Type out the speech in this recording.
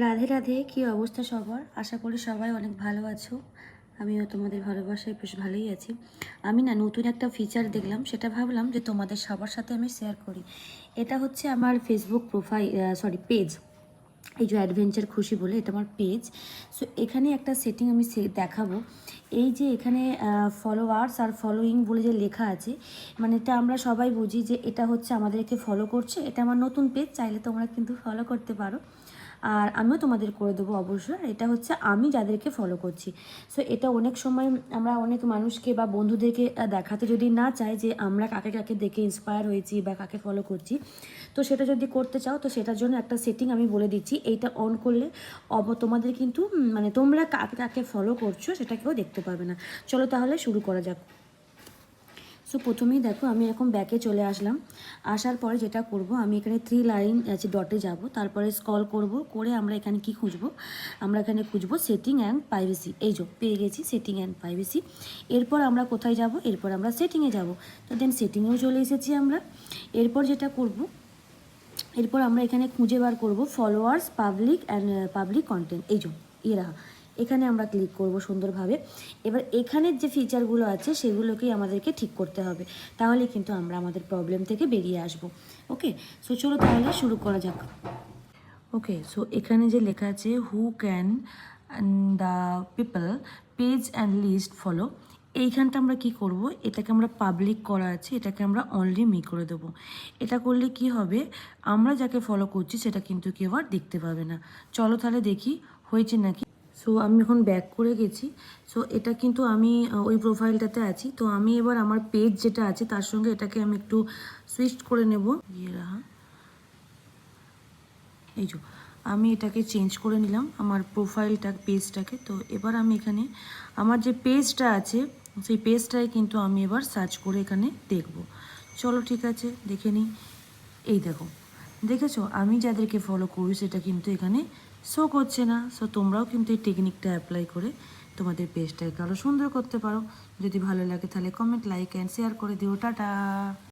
রাধে রাধে, কি অবস্থা সবার? আশা করি সবাই অনেক ভালো আছো। আমিও তোমাদের ভালোবাসায় বেশ ভালোই আছি। আমি না নতুন একটা ফিচার দেখলাম, সেটা ভাবলাম যে তোমাদের সবার সাথে আমি শেয়ার করি। এটা হচ্ছে আমার ফেসবুক প্রোফাইল সরি পেজ এই যে অ্যাডভেঞ্চার খুশি বলে, এটা আমার পেজ সো এখানে একটা সেটিং আমি দেখাবো। এই যে এখানে ফলোয়ার্স আর ফলোয়িং বলে যে লেখা আছে মানে এটা আমরা সবাই বুঝি যে এটা হচ্ছে আমাদেরকে ফলো করছে। এটা আমার নতুন পেজ চাইলে তোমরা কিন্তু ফলো করতে পারো। আর আমিও তোমাদের করে দেবো অবশ্যই এটা হচ্ছে আমি যাদেরকে ফলো করছি। সো এটা অনেক সময় আমরা অনেক মানুষকে বা বন্ধুদেরকে দেখাতে যদি না চাই যে আমরা কাকে কাকে দেখে ইন্সপায়ার হয়েছি বা কাকে ফলো করছি, তো সেটা যদি করতে চাও, তো সেটার জন্য একটা সেটিং আমি বলে দিচ্ছি। এইটা অন করলে অব, তোমাদের কিন্তু মানে তোমরা কাকে কাকে ফলো করছ সেটা কেউ দেখতে পাবে না। চলো তাহলে শুরু করা যাক। সো প্রথমেই দেখো, আমি এখন ব্যাকে চলে আসলাম। আসার পরে যেটা করব, আমি এখানে থ্রি লাইন আছে ডটে যাব। তারপরে স্কল করব, করে আমরা এখানে কি খুঁজবো? আমরা এখানে খুঁজবো সেটিং অ্যান্ড প্রাইভেসি এই যে, পেয়ে গেছি সেটিং অ্যান্ড প্রাইভেসি এরপর আমরা কোথায় যাব? এরপর আমরা সেটিংয়ে যাব। তো দেন সেটিংয়েও চলে এসেছি আমরা। এরপর যেটা করব, এরপর আমরা এখানে খুঁজে বার করব followers public and public content এই যে, এরা। এখানে আমরা ক্লিক করব সুন্দরভাবে। এবার এখানের যে ফিচারগুলো আছে, সেগুলোকেই আমাদেরকে ঠিক করতে হবে। তাহলে কিন্তু আমরা আমাদের প্রবলেম থেকে বেরিয়ে আসব। ওকে সো চলো তাহলে শুরু করা যাক। ওকে সো এখানে যে লেখা আছে who can the people page and list follow এইখানটা আমরা কি করব? এটাকে আমরা পাবলিক করা আছে, এটাকে আমরা অনলি মি করে দেবো। এটা করলে কি হবে? আমরা যাকে ফলো করছি, সেটা কিন্তু কেউ আর দেখতে পাবে না। চলো তাহলে দেখি, হয়েছে নাকি? সো আমি এখন ব্যাক করে গেছি। সো এটা কিন্তু আমি ওই প্রোফাইলটাতে আছি। তো আমি এবার আমার পেজ যেটা আছে, তার সঙ্গে এটাকে আমি একটু সুইচ করে নেব। ইয়ে রাহা। এই যে, আমি এটাকে চেঞ্জ করে নিলাম আমার প্রোফাইলটা পেজটাকে তো এবার আমি এখানে, আমার যে পেজটা আছে, সেই পেজটাই কিন্তু আমি এবার সার্চ করে এখানে দেখব। চলো ঠিক আছে, দেখে নিই। এই দেখো। দেখেছ? আমি যাদেরকে ফলো করি, সেটা কিন্তু এখানে শো করছে না। সো তোমরাও কিন্তু এই টেকনিকটা অ্যাপ্লাই করে তোমাদের পেজটাকে আরও সুন্দর করতে পারো। যদি ভালো লাগে তাহলে কমেন্ট লাইক অ্যান্ড শেয়ার করে দিও। টাটা!